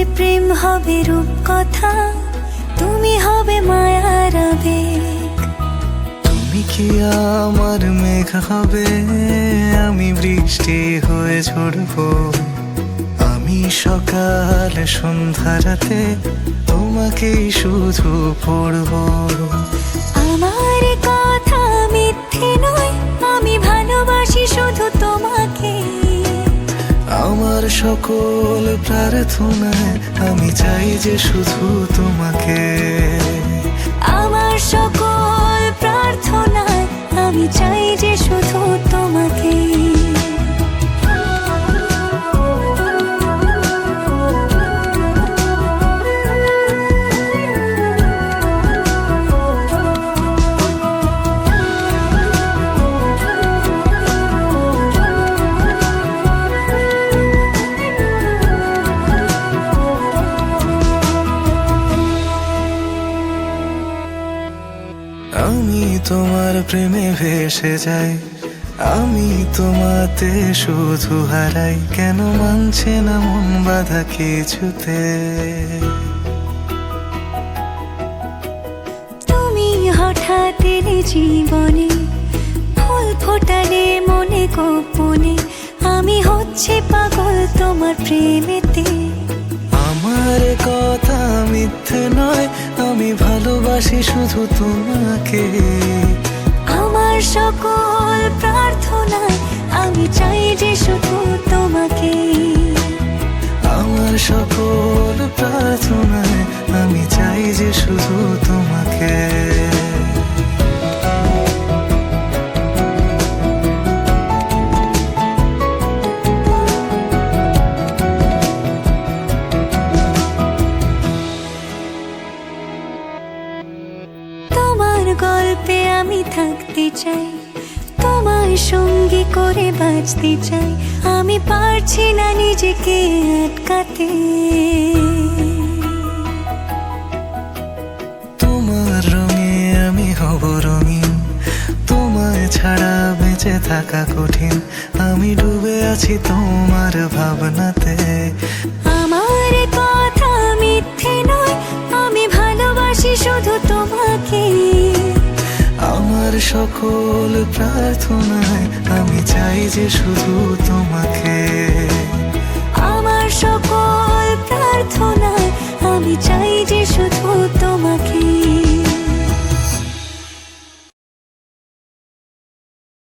আমাদের প্রেম হবে রূপ কথা তুমি হবে মায়ার আবেগ। তুমি কি আমার মেঘ হবে? আমি বৃষ্টি হয়ে ঝরবো। আমি সকাল সন্ধ্যা রাতে তোমাকেই শুধু পড়ব। আমার আমার সকল প্রার্থনায় আমি চাই যে শুধু তোমাকে। আমি তোমার প্রেমে ভেসে যাই। আমি তোমাতে শুধু হারাই। কেন মানছে না মন বাধা কিছুতে? তুমি হঠাৎ জীবনে, ফুল ফোটালে মনে গোপনে। আমি হচ্ছে পাগল তোমার প্রেমেতে। মিথ্যে নয় আমি ভালোবাসি শুধু তোমাকে। আমার সকল প্রার্থনায় আমি চাই যে শুধু তোমাকে। আমার সকল প্রার্থনায় তোমার গল্পে আমি থাকতে চাই, তোমার সঙ্গী করে বাঁচতে চাই। আমি পারছি না নিজেকে আটকাতে। তোমার রঙে আমি হব রঙিন, তোমায় ছাড়া বেঁচে থাকা কঠিন। আমি ডুবে আছি তোমার ভাবনাতে। সকল প্রার্থনায় আমি চাই যে শুধু তোমাকে